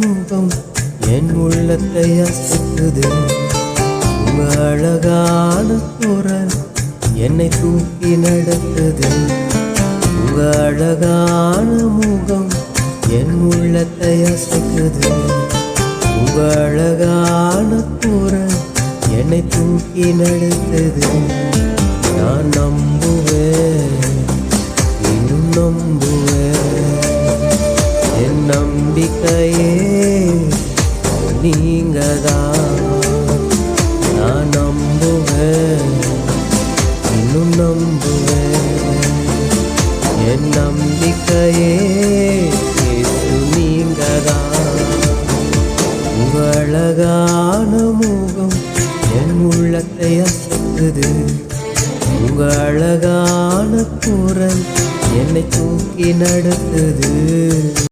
சமூகம் என் உள்ளத்தை அசத்துது உங்க அழகான குரல் என்னை தூக்கி நடத்துது. உங்க அழகான முகம் என் உள்ளத்தை அசைக்குது உங்க அழகான குரல் என்னை தூக்கி நடத்துது. நான் நம்புவேன் இன்னும் நம்புவேன். என் நம்ப நம்பிக்கையே நீங்கதான் நான் நம்புவேன் இன்னும் நம்புவேன். என் நம்பிக்கையே இயேசு நீங்கதான் உங்களகான முகம் என் உள்ளத்தை அசைக்குது உங்க அழகான குரல் என்னை தூக்கி நடத்துது.